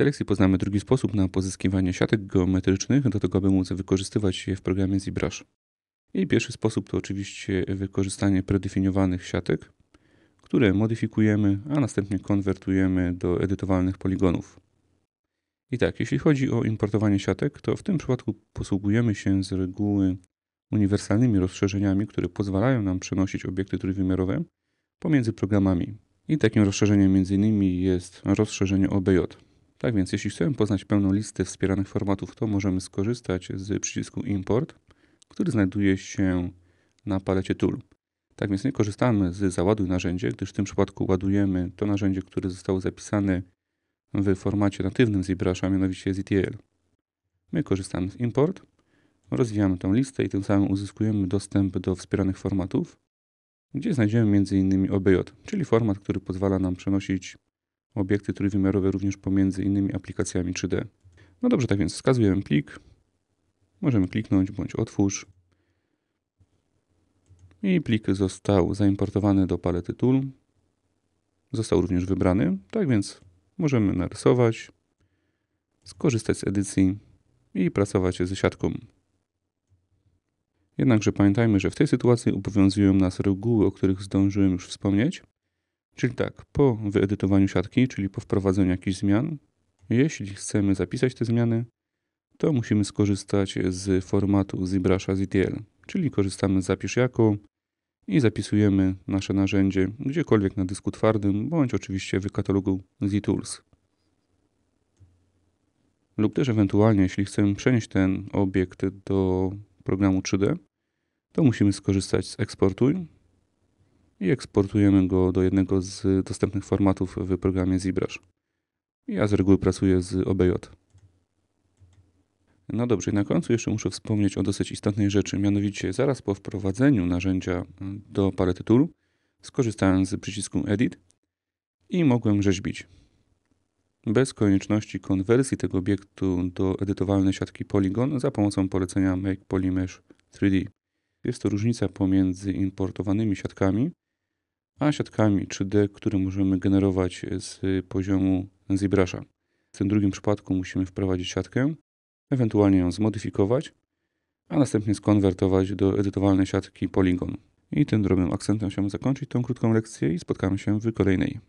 tej lekcji poznamy drugi sposób na pozyskiwanie siatek geometrycznych, do tego aby móc wykorzystywać je w programie ZBrush. I pierwszy sposób to oczywiście wykorzystanie predefiniowanych siatek, które modyfikujemy, a następnie konwertujemy do edytowalnych poligonów. I tak, jeśli chodzi o importowanie siatek, to w tym przypadku posługujemy się z reguły uniwersalnymi rozszerzeniami, które pozwalają nam przenosić obiekty trójwymiarowe pomiędzy programami. I takim rozszerzeniem m.in. jest rozszerzenie OBJ. Tak więc, jeśli chcemy poznać pełną listę wspieranych formatów, to możemy skorzystać z przycisku Import, który znajduje się na palecie Tool. Tak więc nie korzystamy z załaduj narzędzie, gdyż w tym przypadku ładujemy to narzędzie, które zostało zapisane w formacie natywnym ZBrush'a, mianowicie ZTL. My korzystamy z Import, rozwijamy tę listę i tym samym uzyskujemy dostęp do wspieranych formatów, gdzie znajdziemy m.in. OBJ, czyli format, który pozwala nam przenosić obiekty trójwymiarowe również pomiędzy innymi aplikacjami 3D. No dobrze, tak więc wskazujemy plik, możemy kliknąć bądź otwórz i plik został zaimportowany do palety Tool. Został również wybrany, tak więc możemy narysować, skorzystać z edycji i pracować ze siatką. Jednakże pamiętajmy, że w tej sytuacji obowiązują nas reguły, o których zdążyłem już wspomnieć. Czyli tak, po wyedytowaniu siatki, czyli po wprowadzeniu jakichś zmian, jeśli chcemy zapisać te zmiany, to musimy skorzystać z formatu ZBrush'a ZTL, czyli korzystamy z zapisz jako i zapisujemy nasze narzędzie gdziekolwiek na dysku twardym, bądź oczywiście w katalogu ZTools. Lub też ewentualnie, jeśli chcemy przenieść ten obiekt do programu 3D, to musimy skorzystać z eksportuj i eksportujemy go do jednego z dostępnych formatów w programie ZBrush. Ja z reguły pracuję z OBJ. No dobrze, i na końcu jeszcze muszę wspomnieć o dosyć istotnej rzeczy, mianowicie zaraz po wprowadzeniu narzędzia do palety Tool skorzystałem z przycisku Edit i mogłem rzeźbić. Bez konieczności konwersji tego obiektu do edytowalnej siatki Polygon za pomocą polecenia Make Polymesh 3D. Jest to różnica pomiędzy importowanymi siatkami, a siatkami 3D, które możemy generować z poziomu ZBrush'a. W tym drugim przypadku musimy wprowadzić siatkę, ewentualnie ją zmodyfikować, a następnie skonwertować do edytowalnej siatki Polygon. I tym drobnym akcentem chciałbym zakończyć tą krótką lekcję i spotkamy się w kolejnej.